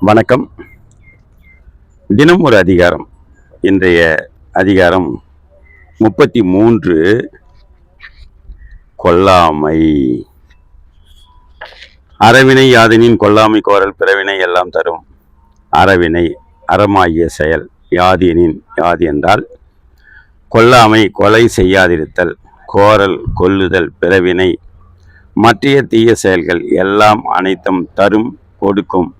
வணக்கம். தினம் ஒரு அதிகாரம். இன்றைய அதிகாரம் முப்பத்தி மூன்று கொல்லாமை. அறவினை யாதனின் கொல்லாமை கோரல் பிறவினை எல்லாம் தரும். அறவினை அறமாகிய செயல் யாதியனின் யாதி என்றால் கொல்லாமை கொலை செய்யாதிருத்தல் கோரல் கொல்லுதல் பிறவினை மற்றைய தீய செயல்கள் எல்லாம் அனைத்தும் தரும் கொடுக்கும்.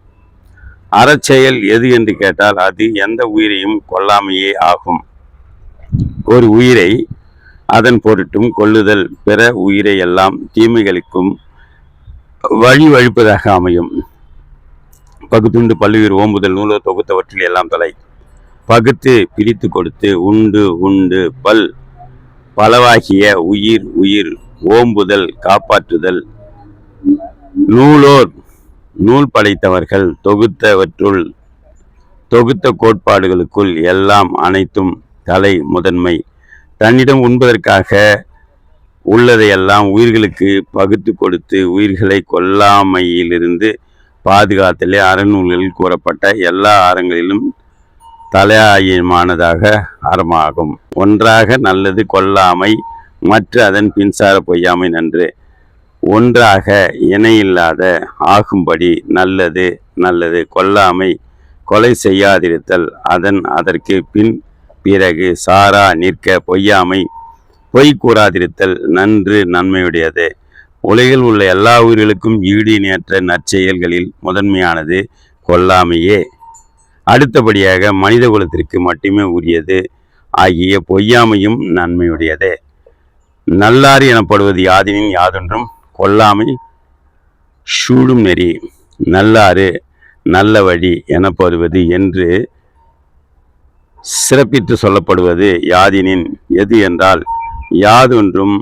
அறச்செயல் எது என்று கேட்டால் அது எந்த உயிரையும் கொல்லாமையே ஆகும். ஒரு உயிரை அதன் பொருட்டும் கொள்ளுதல் பிற உயிரை எல்லாம் தீமைகளுக்கும் வழி வழிப்பதாக அமையும். பகுத்துண்டு பல்லுயிர் ஓம்புதல் நூலோ தொகுத்தவற்றில் எல்லாம் தலை. பகுத்து பிரித்து கொடுத்து உண்டு உண்டு பல். பலவாகிய உயிர் உயிர். ஓம்புதல் காப்பாற்றுதல். நூலோர் நூல் படைத்தவர்கள் தொகுத்தவற்றுள் தொகுத்த கோட்பாடுகளுக்குள் எல்லாம் அனைத்தும் தலை முதன்மை. தன்னிடம் உண்பதற்காக உள்ளதையெல்லாம் உயிர்களுக்கு பகுத்து கொடுத்து உயிர்களை கொல்லாமையிலிருந்து பாதுகாத்தலே அறநூல்களில் கூறப்பட்ட எல்லா அறங்களிலும் தலையாயமானதாக அறமாகும். ஒன்றாக நல்லது கொல்லாமை மற்ற அதன் பின்சார பொய்யாமை நன்று. ஒன்றாக இணையில்லாத ஆகும்படி நல்லது நல்லது கொல்லாமை கொலை செய்யாதிருத்தல். அதன் அதற்கு பின் பிறகு சாரா நிற்க பொய்யாமை பொய் கூறாதிருத்தல் நன்று நன்மையுடையது. உலகில் உள்ள எல்லா உயிர்களுக்கும் ஈடு இணையற்ற நற்செயல்களில் முதன்மையானது கொல்லாமையே. அடுத்தபடியாக மனித குலத்திற்கு மட்டுமே உரியது ஆகிய பொய்யாமையும் நன்மையுடையதே. நல்லாறு எனப்படுவது யாதினின் யாதொன்றும் கொல்லாமை சூடும் நெறி. நல்லாறு நல்ல வழி எனப்படுவது என்று சிறப்பித்து சொல்லப்படுவது யாதினின். எது என்றால் யாதொன்றும்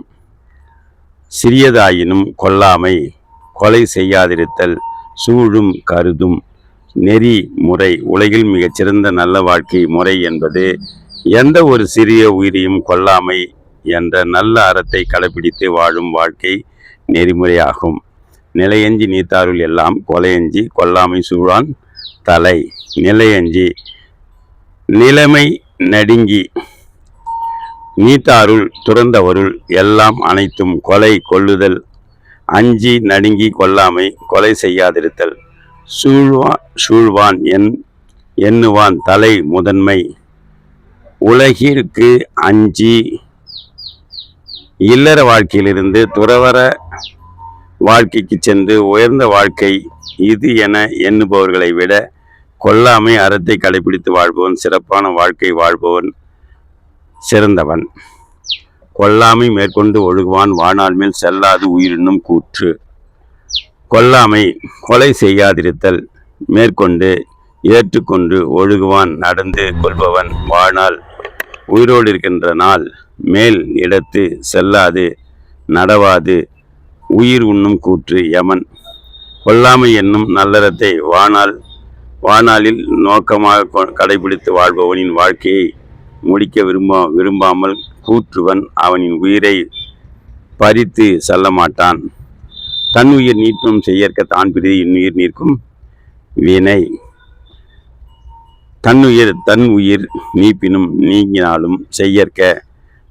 சிறியதாயினும் கொல்லாமை கொலை செய்யாதிருத்தல் சூழும் கருதும் நெறி முறை உலகில் மிகச்சிறந்த நல்ல வாழ்க்கை முறை என்பது எந்த ஒரு சிறிய உயிரையும் கொல்லாமை என்ற நல்ல அறத்தை கடைபிடித்து வாழும் வாழ்க்கை நெறிமுறையாகும். நிலையஞ்சி நீத்தாருள் எல்லாம் கொலையஞ்சி கொல்லாமை சூழான் தலை. நிலையஞ்சி நிலைமை நடுங்கி நீத்தாருள் துறந்தவருள் எல்லாம் அனைத்தும் கொலை கொள்ளுதல் அஞ்சி நடுங்கி கொல்லாமை கொலை செய்யாதிருத்தல். சூழ்வா சூழ்வான் என் எண்ணுவான் தலை முதன்மை. உலகிற்கு அஞ்சி இல்லற வாழ்க்கையிலிருந்து துறவர வாழ்க்கைக்கு சென்று உயர்ந்த வாழ்க்கை இது என எண்ணுபவர்களை விட கொல்லாமை அறத்தை கடைபிடித்து வாழ்பவன் சிறப்பான வாழ்க்கை வாழ்பவன் சிறந்தவன். கொல்லாமை மேற்கொண்டு ஒழுகுவான் வாழ்நாள் மேல் செல்லாது உயிரினும் கூற்று. கொல்லாமை கொலை செய்யாதிருத்தல் மேற்கொண்டு ஏற்றுக்கொண்டு ஒழுகுவான் நடந்து கொள்பவன் வாழ்நாள் உயிரோடு இருக்கின்ற நாள் மேல் இடத்து செல்லாது நடவாது. உயிர் உண்ணும் கூற்று யமன். கொல்லாமை என்னும் நல்லறத்தை வானால் வானாலில் நோக்கமாக கடைபிடித்து வாழ்பவனின் வாழ்க்கையை முடிக்க விரும்ப விரும்பாமல் கூற்றுவன் அவனின் உயிரை பறித்து செல்ல மாட்டான் தன் உயிர் நீட்டும் செய்யற்க தான் பிரிதி இன்னுயிர் நிற்கும் வினை தன்னுயிர் தன் உயிர் நீப்பினும் நீங்கினாலும் செய்யற்க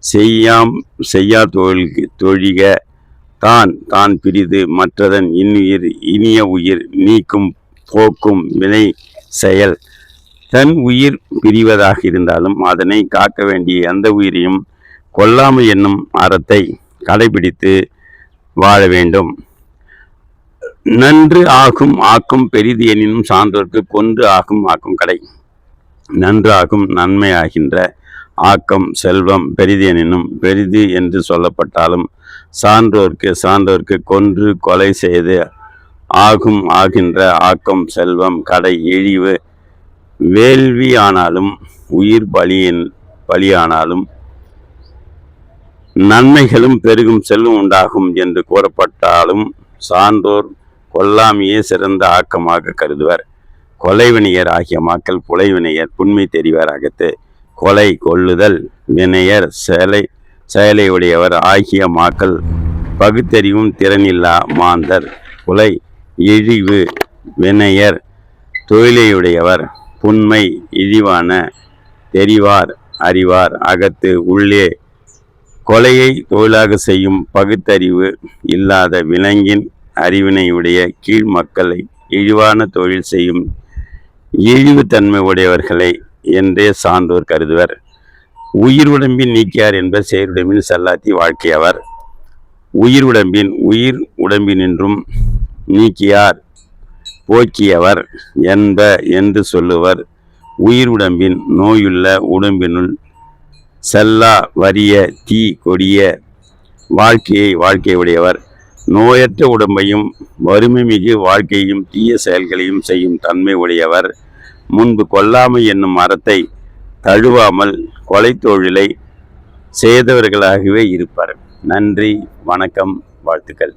செய்யாம் செய்யா தொழில் தொழிக. தான் தான் பிரிது மற்றதன் இன்னுயிர் இனிய உயிர் நீக்கும் போக்கும் வினை செயல். தன் உயிர் பிரிவதாக இருந்தாலும் அதனை காக்க வேண்டிய எந்த உயிரையும் கொல்லாமை என்னும் அறத்தை கடைபிடித்து வாழ வேண்டும். நன்று ஆகும் ஆக்கும் பெரிது எனினும் சான்றோர்க்கு கொன்று ஆகும் ஆக்கும் கடை. நன்று ஆகும் நன்மையாகின்ற ஆக்கம் செல்வம் பெரிது எனினும் பெரிது என்று சொல்லப்பட்டாலும் சான்றோர்க்கு சான்றோர்க்கு கொன்று கொலை செய்து ஆகும் ஆகின்ற ஆக்கம் செல்வம் கடை இழிவு வேள்வியானாலும் உயிர் பலியின் பலியானாலும் நன்மைகளும் பெருகும் செல்வம் உண்டாகும் என்று கூறப்பட்டாலும் சான்றோர் கொல்லாமையே சிறந்த ஆக்கமாக கருதுவர். கொலைவினையர் ஆகிய மக்கள் புலைவினையர் புண்மை தெரிவர் அகத்து கொலை கொள்ளுதல் வினையர் சேலை செயலையுடையவர் ஆகிய மாக்கள் பகுத்தறிவும் திறனில்லா மாந்தர். கொலை இழிவு வினையர் தொழிலையுடையவர் புன்மை இழிவான தெரிவார் அறிவார் அகத்து உள்ளே. கொலையை தொழிலாக செய்யும் பகுத்தறிவு இல்லாத விலங்கின் அறிவினையுடைய கீழ் மக்களை இழிவான தொழில் செய்யும் இழிவுத்தன்மை உடையவர்களை என்றே சான்றோர் கருதுவர். உயிர் உடம்பின் நீக்கியார் என்பர் செயலுடம்பின் செல்லாத்தி வாழ்க்கையவர் உயிர் உடம்பின் உயிர் உடம்பினின்றும் நீக்கியார் போக்கியவர் என்ப என்று சொல்லுவர். உயிர் உடம்பின் நோயுள்ள உடம்பினுள் செல்லா வறிய தீ கொடிய வாழ்க்கையை வாழ்க்கை உடையவர். நோயற்ற உடம்பையும் வறுமை மிகு வாழ்க்கையும் தீய செயல்களையும் செய்யும் தன்மை உடையவர். முன்பு கொல்லாமை என்னும் மரத்தை தழுவாமல் கொலை தொழிலை செய்தவர்களாகவே இருப்பார். நன்றி வணக்கம் வாழ்த்துக்கள்.